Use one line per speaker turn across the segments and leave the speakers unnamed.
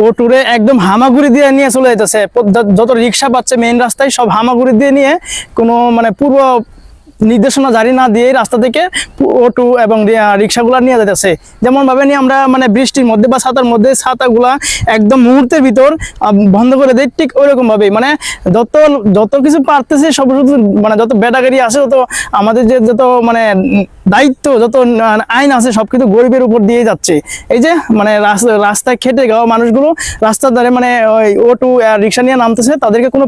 ও ট্যুরে একদম হামাগুড়ি দিয়ে নিয়ে চলে যেতেছে যত রিক্সা পাচ্ছে মেইন রাস্তায় সব হামাগুড়ি দিয়ে নিয়ে কোনো মানে পূর্ব নির্দেশনা জারি না দিয়ে রাস্তা থেকে অটো এবং রিক্সাগুলা নিয়ে যেতেছে যেমন ভাবে নিয়ে আমরা মানে বৃষ্টির মধ্যে বা ছাতার মধ্যে ছাতাগুলা একদম মুহূর্তের ভিতর বন্ধ করে দেয় ঠিক ওইরকম ভাবে মানে যত যত কিছু পারতেছে সব শুধু মানে যত ব্যাটাগাড়ি আছে তত আমাদের যে যত মানে দায়িত্ব, যত আইন আছে সবকিছু গরিবের উপর দিয়ে যাচ্ছে। এই যে মানে রাস্তা, রাস্তায় খেটে যাওয়া মানুষগুলো রাস্তার ধারে মানে ওই অটো রিক্সা নিয়ে নামতেছে, তাদেরকে কোনো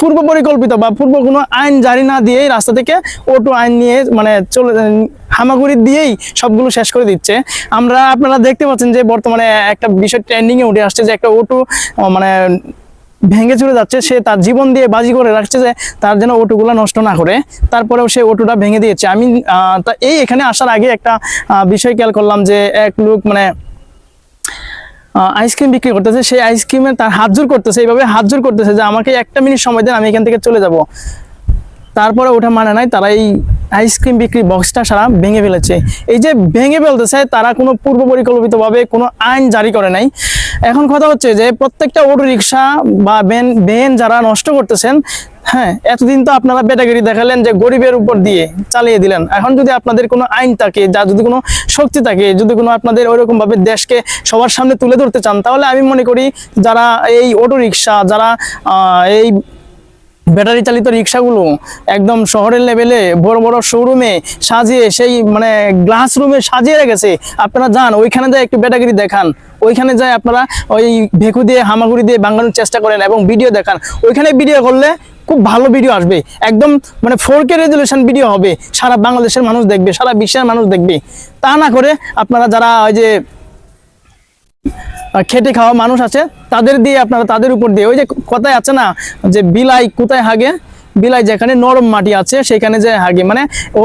পূর্ব পরিকল্পিত বা পূর্ব কোনো আইন জারি না দিয়েই রাস্তা থেকে অটো আইন নিয়ে মানে চলে হামাগুড়ি দিয়েই সবগুলো শেষ করে দিচ্ছে। আমরা, আপনারা দেখতে পাচ্ছেন যে বর্তমানে একটা বিষয় ট্রেন্ডিংয়ে উঠে আসছে যে একটা অটো মানে ভেঙে চলে যাচ্ছে। সে তার জীবন দিয়ে বাজি করে রাখছে যে তার যেন অটোগুলো নষ্ট না করে। তারপরেও সে অটোটা ভেঙে দিয়েছে। আমি তা এই এখানে আসার আগে একটা বিষয় খেয়াল করলাম যে এক লোক মানে আইসক্রিম বিক্রি করতেছে। সেই আইসক্রিমে তার হাত জোর করতেছে। এইভাবে হাত জোর করতেছে যে আমাকে একটা মিনিট সময় দেন, আমি এখান থেকে চলে যাব। তারপরে ওঠা মানে নাই, তারা এই আইসক্রিম বিক্রি বক্সটা সারা ভেঙে ফেলেছে। এই যে ভেঙে ফেলতেছে, তারা কোনো পূর্ব পরিকল্পিতভাবে কোনো আইন জারি করে নাই। এখন কথা হচ্ছে যে প্রত্যেকটা অটো রিক্সা বা ভ্যান ভ্যান যারা নষ্ট করতেছেন হ্যাঁ এতদিন তো আপনারা বেটাগিরি দেখালেন যে গরিবের উপর দিয়ে চালিয়ে দিলেন। এখন যদি আপনাদের কোনো আইন থাকে, যা যদি কোনো শক্তি থাকে, যদি কোনো আপনাদের ওইরকম ভাবে দেশকে সবার সামনে তুলে ধরতে চান, তাহলে আমি মনে করি যারা এই অটো রিক্সা যারা এই ব্যাটারি চালিত রিক্সাগুলো একদম শহরের লেভেলে বড় বড় শোরুমে সাজিয়ে সেই মানে গ্লাস রুমে সাজিয়ে রেখেছে। আপনারা যান, ওইখানে যায় একটু ব্যাটাগিরি দেখান। ওইখানে যায় আপনারা ওই ভেকু দিয়ে, হামাগুড়ি দিয়ে বাঙানোর চেষ্টা করেন এবং ভিডিও দেখান। ওইখানে ভিডিও করলে খুব ভালো ভিডিও আসবে। একদম মানে ফোর কে রেজুলেশন ভিডিও হবে। সারা বাংলাদেশের মানুষ দেখবে, সারা বিশ্বের মানুষ দেখবে। তা না করে আপনারা যারা ওই যে খেটে খাওয়া মানুষ আছে, তাদের দিয়ে আপনারা তাদের উপর দিয়ে, ওই যে কথায় আছে না, যে বিলাই কোথায় হাগে? বিলাই যেখানে নরম মাটি আছে, সেখানে যে হাগে মানে ও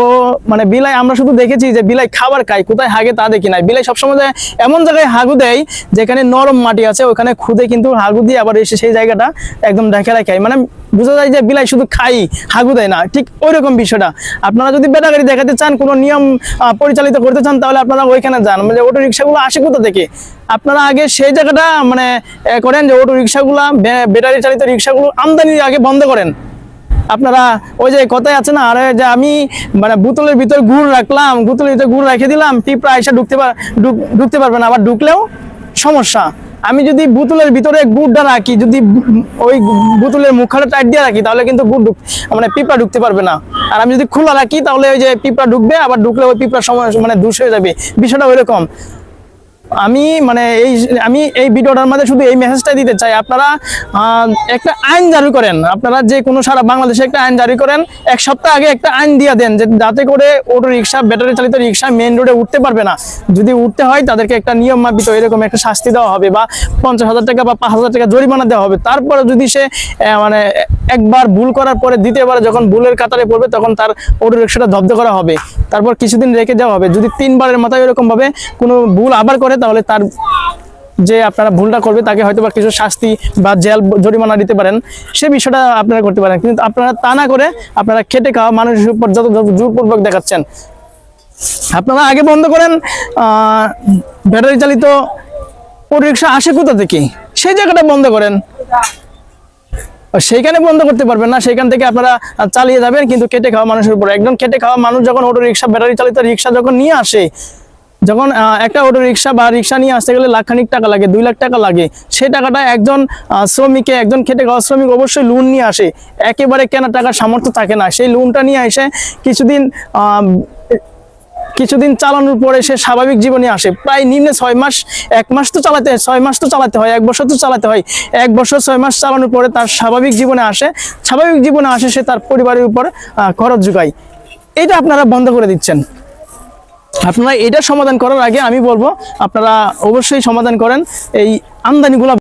মানে বিলাই আমরা শুধু দেখেছি যে বিলাই খাবার খায়, কোথায় হাগে তা দেখি নাই। বিলাই সবসময় এমন জায়গায় হাগু দেয়, যেখানে নরম মাটি আছে, ওখানে খুদে কিন্তু হাগু দিয়ে আবার এসে সেই জায়গাটা একদম ঢেকে রাখায় মানে বোঝা যায় যে বিলাই শুধু খাই, হাগু দেয় না। ঠিক ওই রকম বিষয়টা। আপনারা যদি বেটাগাড়ি দেখাতে চান, কোনো নিয়ম পরিচালিত করতে চান, তাহলে আপনারা ওইখানে যান। মানে অটো রিক্সাগুলো আসে কোথা থেকে? আপনারা আগে সেই জায়গাটা মানে করেন যে অটো রিক্সাগুলা ব্যাটারি চালিত রিক্সাগুলো আমদানি আগে বন্ধ করেন। আপনারা ওই যে কথাই আছে না, আরে যে আমি মানে বোতলের ভিতর গুড় রাখলাম, বোতলের ভিতর গুড় রেখে দিলাম, পিঁপড়া এসে ঢুকতে পার ঢুকতে পারবে না, আবার ঢুকলেও সমস্যা। আমি যদি বোতলের ভিতরে গুড়টা রাখি, যদি ওই বোতলের মুখটা টাইট দিয়ে রাখি, তাহলে কিন্তু গুড় ঢুক মানে পিঁপড়া ঢুকতে পারবে না। আর আমি যদি খোলা রাখি, তাহলে ওই যে পিঁপড়া ঢুকবে, আবার ঢুকলে ওই পিঁপড়ার সময় মানে দুষ হয়ে যাবে। বিষয়টা ওইরকম। আমি মানে এই আমি এই ভিডিওটার মধ্যে শুধু এই মেসেজটা দিতে চাই। আপনারা একটা আইন জারি করেন। আপনারা যে কোনো সারা বাংলাদেশে একটা আইন জারি করেন। এক সপ্তাহ আগে একটা আইন দিয়ে দেন যে যাতে করে অটো রিক্সা ব্যাটারি চালিত রিক্সা মেন রোডে উঠতে পারবে না। যদি উঠতে হয়, তাদেরকে একটা নিয়ম মাপিত এরকম একটা শাস্তি দেওয়া হবে বা পঞ্চাশ হাজার টাকা বা পাঁচ হাজার টাকা জরিমানা দেওয়া হবে। তারপরে যদি সে মানে একবার ভুল করার পরে দ্বিতীয়বার যখন ভুলের কাতারে পড়বে, তখন তার অটো রিক্সাটা জব্দ করা হবে। তারপর কিছুদিন রেখে দেওয়া হবে। যদি তিনবারের মাথায় এরকম ভাবে কোনো ভুল আবার করে, তাহলে তার যে আপনারা ভুলটা করবে, তাকে হয়তো বা কিছু শাস্তি বা জেল, জরিমানা দিতে পারেন। সে বিষয়টা আপনারা করতে পারেন। কিন্তু আপনারা তা না করে আপনারা খেটে খাওয়া মানুষের উপর যত যত জোরপূর্বক দেখাচ্ছেন। আপনারা আগে বন্ধ করেন ব্যাটারি চালিত অটো রিক্সা আসে কোথা থেকে? সেই জায়গাটা বন্ধ করেন। সেইখানে বন্ধ করতে পারবেন না সেখান থেকে আপনারা চালিয়ে যাবেন। কিন্তু কেটে খাওয়া মানুষের উপর। একদম কেটে খাওয়া মানুষ যখন অটো রিক্সা ব্যাটারি চালিত রিক্সা যখন নিয়ে আসে, যখন একটা অটো রিক্সা বা রিক্সা নিয়ে আসতে গেলে লাখখানিক টাকা লাগে, দুই লাখ টাকা লাগে, সেই টাকাটা একজন শ্রমিকে, একজন খেটে খাওয়া শ্রমিক অবশ্যই লোন নিয়ে আসে। একেবারে কেনা টাকার সামর্থ্য থাকে না। সেই লোনটা নিয়ে এসে কিছুদিন কিছুদিন চালানোর পরে সে স্বাভাবিক জীবনে আসে। প্রায় নিম্নে ছয় মাস, এক মাস তো চালাতে হয় ছয় মাস তো চালাতে হয়, এক বছর তো চালাতে হয়। এক বছর, ছয় মাস চালানোর পরে তার স্বাভাবিক জীবনে আসে। স্বাভাবিক জীবনে আসে, সে তার পরিবারের উপর খরচ যোগায় এটা আপনারা বন্ধ করে দিচ্ছেন। আপনারা এটা সমাধান করার আগে আমি বলব, আপনারা অবশ্যই সমাধান করেন। এই আমদানিগুলো